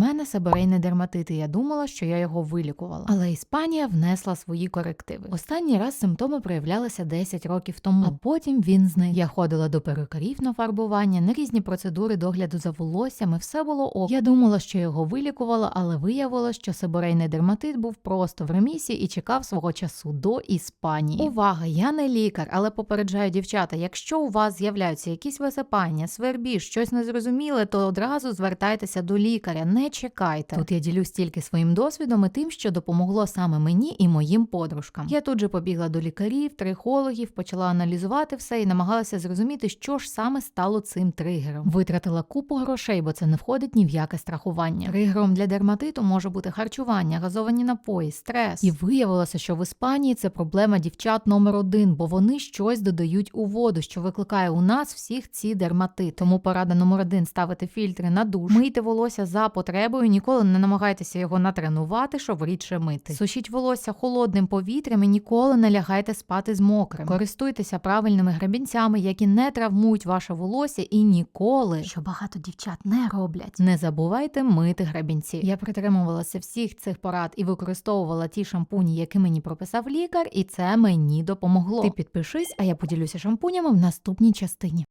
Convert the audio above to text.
мене себорейний дерматит, і я думала, що я його вилікувала. Але Іспанія внесла свої корективи. Останній раз симптоми проявлялися 10 років тому, а потім він зник. Я ходила до перукарів на фарбування, на різні процедури догляду за волоссями, все було ок. Я думала, що його вилікувала, але виявилось, що себорейний дерматит був просто в ремісії і чекав свого часу до Іспанії. Увага! Я не лікар, але попереджаю дівчата, якщо у вас з'являються якісь висипання, свербіж, щось незрозуміле, то одразу звертайтеся до лікаря, не чекайте. Тут я ділюсь тільки своїм досвідом і тим, що допомогло саме мені і моїм подружкам. Я тут же побігла до лікарів, трихологів, почала аналізувати все і намагалася зрозуміти, що ж саме стало цим тригером. Витратила купу грошей, бо це не входить ні в яке страхування. Тригером для дерматиту може бути харчування, газовані напої, стрес. І виявилося, що в Іспанії це проблема дівчат номер один, бо вони щось додають у воду, що викликає у нас всіх ці дерматити. Тому порада номер один ставити фільтри на душ, мийте волосся за потребою, ніколи не намагайтеся його натренувати, щоб рідше мити. Сушіть волосся холодним повітрям і ніколи не лягайте спати з мокрим. Користуйтеся правильними гребінцями, які не травмують ваше волосся, і ніколи, що багато дівчат не роблять. Не забувайте мити гребінці. Я притримувалася всіх цих порад і використовувала ті шампуні, які мені прописав лікар, і це мені допомогло. Ти підпишись, а я поділюся шампунями в наступній частині.